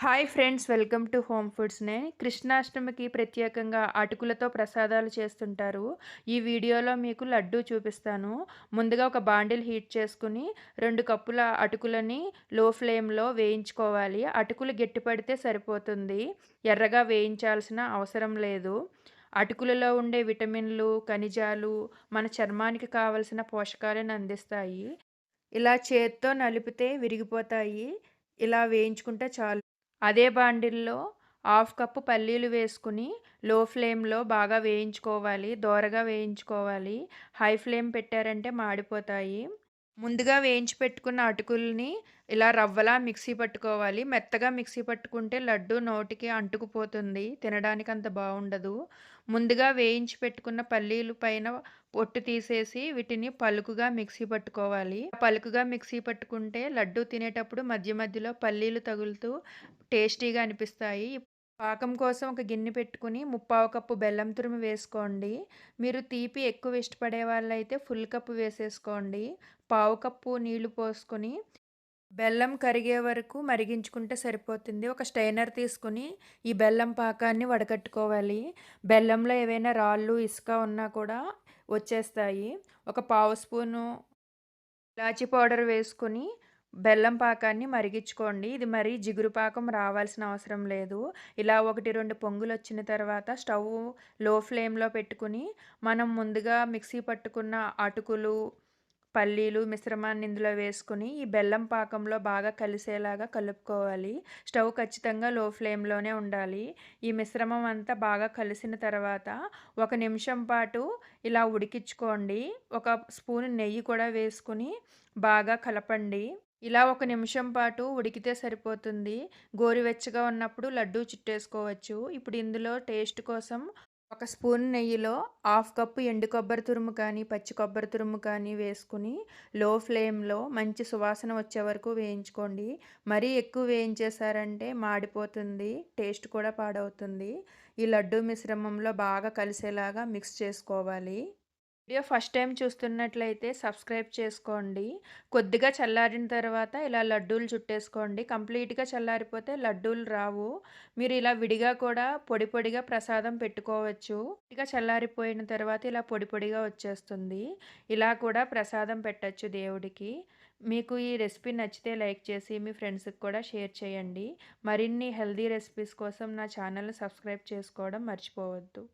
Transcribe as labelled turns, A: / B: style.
A: Hi friends welcome to home ఫుడ్స్నే కృష్ణాష్టమికి ప్రత్యేకంగా అటుకులతో ప్రసాదాలు చేస్తుంటారు. ఈ వీడియోలో మీకు లడ్డు చూపిస్తాను. ముందుగా ఒక బాండిల్ హీట్ చేసుకుని రెండు కప్పుల అటుకులని లో ఫ్లేమ్లో వేయించుకోవాలి. అటుకులు గట్టిపడితే సరిపోతుంది. ఎర్రగా వేయించాల్సిన అవసరం లేదు. అటుకులలో ఉండే విటమిన్లు ఖనిజాలు మన చర్మానికి కావలసిన పోషకాలను అందిస్తాయి. ఇలా చేత్తో నలిపితే విరిగిపోతాయి. ఇలా వేయించుకుంటే చాలు. అదే బాండిల్లో హాఫ్ కప్పు పల్లీలు వేసుకుని లో ఫ్లేమ్లో బాగా వేయించుకోవాలి దోరగా వేయించుకోవాలి. హై ఫ్లేమ్ పెట్టారంటే మాడిపోతాయి. ముందుగా వేయించి పెట్టుకున్న అటుకుల్ని ఇలా రవ్వలా మిక్సీ పట్టుకోవాలి. మెత్తగా మిక్సీ పట్టుకుంటే లడ్డు నోటికి అంటుకుపోతుంది. తినడానికి అంత బాగుండదు. ముందుగా వేయించి పెట్టుకున్న పల్లీలు పైన పొట్టు తీసేసి వీటిని పలుకుగా మిక్సీ పట్టుకోవాలి. పలుకుగా మిక్సీ పట్టుకుంటే లడ్డు తినేటప్పుడు మధ్య మధ్యలో పల్లీలు తగులుతూ టేస్టీగా అనిపిస్తాయి. పాకం కోసం ఒక గిన్నె పెట్టుకుని ముప్పావు కప్పు బెల్లం తురుము వేసుకోండి. మీరు తీపి ఎక్కువ ఇష్టపడే వాళ్ళైతే ఫుల్ కప్పు వేసేసుకోండి. పావు కప్పు నీళ్ళు పోసుకొని బెల్లం కరిగే వరకు మరిగించుకుంటే సరిపోతుంది. ఒక స్టైనర్ తీసుకుని ఈ బెల్లం పాకాన్ని వడకట్టుకోవాలి బెల్లంలో ఏవైనా రాళ్ళు ఇసుక ఉన్నా కూడా వచ్చేస్తాయి. ఒక పావు స్పూను ఇలాచి పౌడర్ వేసుకొని బెల్లం పాకాన్ని మరిగించుకోండి. ఇది మరీ జిగురు పాకం రావాల్సిన అవసరం లేదు. ఇలా ఒకటి రెండు పొంగులు వచ్చిన తర్వాత స్టవ్లో ఫ్లేమ్లో పెట్టుకుని మనం ముందుగా మిక్సీ పట్టుకున్న అటుకులు పల్లీలు మిశ్రమాన్ని ఇందులో వేసుకుని ఈ బెల్లం పాకంలో బాగా కలిసేలాగా కలుపుకోవాలి. స్టవ్ ఖచ్చితంగా లో ఫ్లేమ్లోనే ఉండాలి. ఈ మిశ్రమం అంతా బాగా కలిసిన తర్వాత ఒక నిమిషం పాటు ఇలా ఉడికించుకోండి. ఒక స్పూన్ నెయ్యి కూడా వేసుకుని బాగా కలపండి. ఇలా ఒక నిమిషం పాటు ఉడికితే సరిపోతుంది. గోరువెచ్చగా ఉన్నప్పుడు లడ్డూ చుట్టేసుకోవచ్చు. ఇప్పుడు ఇందులో టేస్ట్ కోసం ఒక స్పూన్ నెయ్యిలో హాఫ్ కప్పు ఎండు కొబ్బరి తురుము కానీ పచ్చి కొబ్బరి తురుము కానీ వేసుకుని లో ఫ్లేమ్లో మంచి సువాసన వచ్చే వరకు వేయించుకోండి. మరీ ఎక్కువ వేయించేశారంటే మాడిపోతుంది టేస్ట్ కూడా పాడవుతుంది. ఈ లడ్డూ మిశ్రమంలో బాగా కలిసేలాగా మిక్స్ చేసుకోవాలి. వీడియో ఫస్ట్ టైం చూస్తున్నట్లయితే సబ్స్క్రైబ్ చేసుకోండి. కొద్దిగా చల్లారిన తర్వాత ఇలా లడ్డూలు చుట్టేసుకోండి. కంప్లీట్గా చల్లారిపోతే లడ్డూలు రావు. మీరు ఇలా విడిగా కూడా పొడి పొడిగా ప్రసాదం పెట్టుకోవచ్చు. ఇక చల్లారిపోయిన తర్వాత ఇలా పొడి పొడిగా వచ్చేస్తుంది. ఇలా కూడా ప్రసాదం పెట్టచ్చు దేవుడికి. మీకు ఈ రెసిపీ నచ్చితే లైక్ చేసి మీ ఫ్రెండ్స్కి కూడా షేర్ చేయండి. మరిన్ని హెల్దీ రెసిపీస్ కోసం నా ఛానల్ని సబ్స్క్రైబ్ చేసుకోవడం మర్చిపోవద్దు.